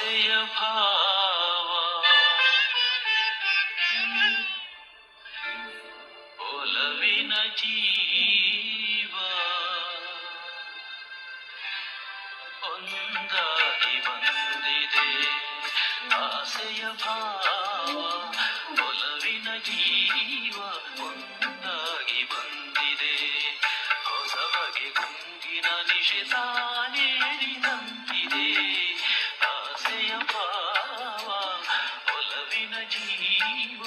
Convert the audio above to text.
ಆಸೆಯ ಭಾವ. ಒಲವಿನ ಜೀವ. ಒಂದಾಗಿ ಬಂದಿದೆ ಆಸೆಯ ಭಾವ. ಒಲವಿನ ಜೀವ ಒಂದಾಗಿ ಬಂದಿದೆ. ಹೊಸ ಬಗೆ ಗುಂಗಿನ ನಿಶೆತಾನೇರಿದಂತಿದೆ ಆಸೆಯ ನವೀನ ಜೀವ